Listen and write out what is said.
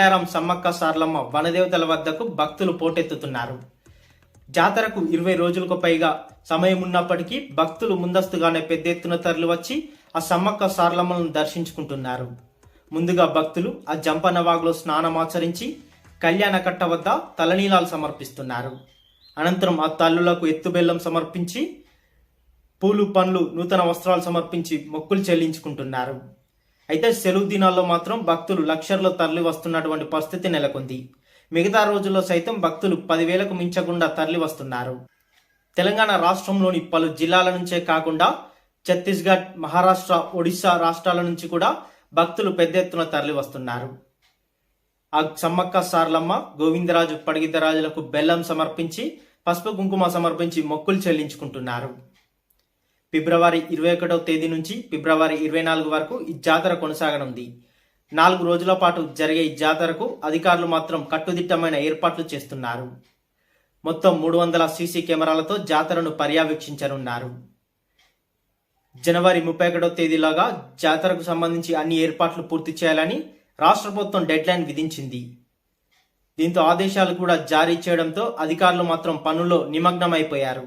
మేడారం సమ్మక్క సార్లమ్మ వనదేవతల వద్దకు భక్తులు పోటెత్తుతున్నారు. జాతరకు ఇరవై రోజులకు పైగా సమయం ఉన్నప్పటికీ భక్తులు ముందస్తుగానే పెద్ద ఎత్తున తరలి వచ్చి ఆ సమ్మక్క సార్లమ్మలను దర్శించుకుంటున్నారు. ముందుగా భక్తులు ఆ జంపనవాగ్లో స్నానమాచరించి కళ్యాణకట్ట వద్ద తలనీలాలు సమర్పిస్తున్నారు. అనంతరం ఆ తల్లులకు ఎత్తుబెల్లం సమర్పించి పూలు పండ్లు నూతన వస్త్రాలు సమర్పించి మొక్కులు చెల్లించుకుంటున్నారు. అయితే సెలవు దినాల్లో మాత్రం భక్తులు లక్షల్లో తరలి వస్తున్నటువంటి పరిస్థితి నెలకొంది. మిగతా రోజుల్లో సైతం భక్తులు పదివేలకు మించకుండా తరలి వస్తున్నారు. తెలంగాణ రాష్ట్రంలోని పలు జిల్లాల నుంచే కాకుండా ఛత్తీస్గఢ్ మహారాష్ట్ర ఒడిశా రాష్ట్రాల నుంచి కూడా భక్తులు పెద్ద ఎత్తున తరలి వస్తున్నారు. ఆ సమ్మక్క సార్లమ్మ గోవిందరాజు పడిగిద్దరాజులకు బెల్లం సమర్పించి పసుపు కుంకుమ సమర్పించి మొక్కులు చెల్లించుకుంటున్నారు. ఫిబ్రవరి ఇరవై ఒకటవ తేదీ నుంచి ఫిబ్రవరి ఇరవై నాలుగు వరకు ఈ జాతర కొనసాగనుంది. నాలుగు రోజుల పాటు జరిగే ఈ జాతరకు అధికారులు మాత్రం కట్టుదిట్టమైన ఏర్పాట్లు చేస్తున్నారు. మొత్తం మూడు వందల సీసీ కెమెరాలతో జాతరను పర్యవేక్షించనున్నారు. జనవరి ముప్పై ఒకటో తేదీలోగా జాతరకు సంబంధించి అన్ని ఏర్పాట్లు పూర్తి చేయాలని రాష్ట్ర ప్రభుత్వం డెడ్లైన్ విధించింది. దీంతో ఆదేశాలు కూడా జారీ చేయడంతో అధికారులు మాత్రం పనుల్లో నిమగ్నమైపోయారు.